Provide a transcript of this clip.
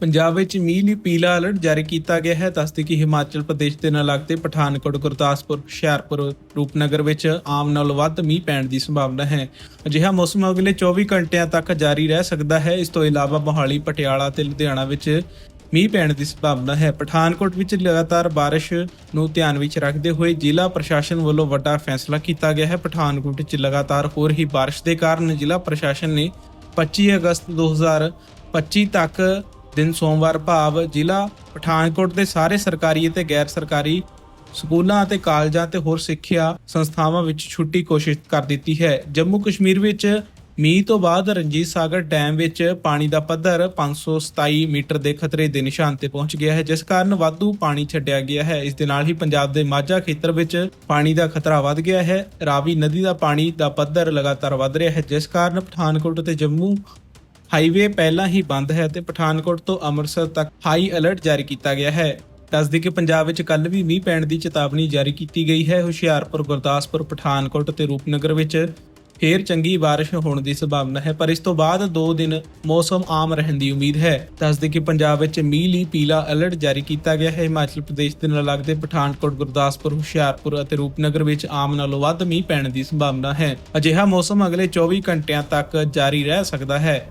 ਪੰਜਾਬ ਵਿੱਚ ਮੀਂਹ ਲਈ ਪੀਲਾ ਅਲਰਟ ਜਾਰੀ ਕੀਤਾ ਗਿਆ ਹੈ। ਦੱਸਦੇ ਕਿ ਹਿਮਾਚਲ ਪ੍ਰਦੇਸ਼ ਦੇ ਨਾਲ ਲੱਗਦੇ ਪਠਾਨਕੋਟ, ਗੁਰਦਾਸਪੁਰ, ਹੁਸ਼ਿਆਰਪੁਰ, ਰੂਪਨਗਰ ਵਿੱਚ ਆਮ ਨਾਲੋਂ ਵੱਧ ਮੀਂਹ ਪੈਣ ਦੀ ਸੰਭਾਵਨਾ ਹੈ। ਅਜਿਹਾ ਮੌਸਮ ਅਗਲੇ 24 ਘੰਟਿਆਂ ਤੱਕ ਜਾਰੀ ਰਹਿ ਸਕਦਾ ਹੈ। ਇਸ ਤੋਂ ਇਲਾਵਾ ਮੋਹਾਲੀ, ਪਟਿਆਲਾ ਤੇ ਲੁਧਿਆਣਾ ਵਿੱਚ ਮੀਂਹ ਪੈਣ ਦੀ ਸੰਭਾਵਨਾ ਹੈ। ਪਠਾਨਕੋਟ ਵਿੱਚ ਲਗਾਤਾਰ ਬਾਰਿਸ਼ ਨੂੰ ਧਿਆਨ ਵਿੱਚ ਰੱਖਦੇ ਹੋਏ ਜ਼ਿਲ੍ਹਾ ਪ੍ਰਸ਼ਾਸਨ ਵੱਲੋਂ ਵੱਡਾ ਫੈਸਲਾ ਕੀਤਾ ਗਿਆ ਹੈ। ਪਠਾਨਕੋਟ ਵਿੱਚ ਲਗਾਤਾਰ ਹੋ ਰਹੀ ਬਾਰਿਸ਼ ਦੇ ਕਾਰਨ ਜ਼ਿਲ੍ਹਾ ਪ੍ਰਸ਼ਾਸਨ ਨੇ 25 ਅਗਸਤ 2025 ਤੱਕ ਦਿਨ ਸੋਮਵਾਰ ਭਾਵ ਜ਼ਿਲ੍ਹਾ ਪਠਾਨਕੋਟ ਦੇ ਸਾਰੇ ਸਰਕਾਰੀ ਅਤੇ ਗੈਰ ਸਰਕਾਰੀ ਸਕੂਲਾਂ ਅਤੇ ਕਾਲਜਾਂ ਤੇ ਹੋਰ ਸਿੱਖਿਆ ਸੰਸਥਾਵਾਂ ਵਿੱਚ ਛੁੱਟੀ ਘੋਸ਼ਿਤ ਕਰ ਦਿੱਤੀ ਹੈ। ਜੰਮੂ ਕਸ਼ਮੀਰ ਵਿੱਚ ਮੀਂਹ ਤੋਂ ਬਾਅਦ ਰਣਜੀਤ ਸਾਗਰ ਡੈਮ ਵਿੱਚ ਪਾਣੀ ਦਾ ਪੱਧਰ 527 ਮੀਟਰ ਦੇ ਖਤਰੇ ਦੇ ਨਿਸ਼ਾਨ ਤੇ ਪਹੁੰਚ ਗਿਆ ਹੈ, ਜਿਸ ਕਾਰਨ ਵਾਧੂ ਪਾਣੀ ਛੱਡਿਆ ਗਿਆ ਹੈ। ਇਸ ਦੇ ਨਾਲ ਹੀ ਪੰਜਾਬ ਦੇ ਮਾਝਾ ਖੇਤਰ ਵਿੱਚ ਪਾਣੀ ਦਾ ਖਤਰਾ ਵੱਧ ਗਿਆ ਹੈ। ਰਾਵੀ ਨਦੀ ਦਾ ਪਾਣੀ ਦਾ ਪੱਧਰ ਲਗਾਤਾਰ ਵੱਧ ਰਿਹਾ ਹੈ, ਜਿਸ ਕਾਰਨ ਪਠਾਨਕੋਟ ਅਤੇ ਜੰਮੂ ਹਾਈਵੇ ਪਹਿਲਾਂ ਹੀ ਬੰਦ ਹੈ ਤੇ ਪਠਾਨਕੋਟ ਤੋਂ ਅੰਮ੍ਰਿਤਸਰ ਤੱਕ ਹਾਈ ਅਲਰਟ ਜਾਰੀ ਕੀਤਾ ਗਿਆ ਹੈ। ਦੱਸਦੀ ਕਿ ਪੰਜਾਬ ਵਿੱਚ ਕੱਲ ਵੀ ਮੀਂਹ ਪੈਣ ਦੀ ਚੇਤਾਵਨੀ ਜਾਰੀ ਕੀਤੀ ਗਈ ਹੈ। ਹੁਸ਼ਿਆਰਪੁਰ, ਗੁਰਦਾਸਪੁਰ, ਪਠਾਨਕੋਟ ਤੇ ਰੂਪਨਗਰ ਵਿੱਚ ਫੇਰ ਚੰਗੀ ਬਾਰਿਸ਼ ਹੋਣ ਦੀ ਸੰਭਾਵਨਾ ਹੈ, ਪਰ ਇਸ ਤੋਂ ਬਾਅਦ 2 ਦਿਨ ਮੌਸਮ ਆਮ ਰਹਿਣ ਦੀ ਉਮੀਦ ਹੈ। ਦੱਸਦੇ ਕਿ ਪੰਜਾਬ ਵਿੱਚ ਮੀਂਹ ਲਈ ਪੀਲਾ ਅਲਰਟ ਜਾਰੀ ਕੀਤਾ ਗਿਆ ਹੈ। ਹਿਮਾਚਲ ਪ੍ਰਦੇਸ਼ ਦੇ ਨਾਲ ਲੱਗਦੇ ਪਠਾਨਕੋਟ, ਗੁਰਦਾਸਪੁਰ, ਹੁਸ਼ਿਆਰਪੁਰ ਅਤੇ ਰੂਪਨਗਰ ਵਿੱਚ ਆਮ ਨਾਲੋਂ ਵੱਧ ਮੀਂਹ ਪੈਣ ਦੀ ਸੰਭਾਵਨਾ ਹੈ। ਅਜਿਹਾ ਮੌਸਮ ਅਗਲੇ 24 ਘੰਟਿਆਂ ਤੱਕ ਜਾਰੀ ਰਹਿ ਸਕਦਾ ਹੈ।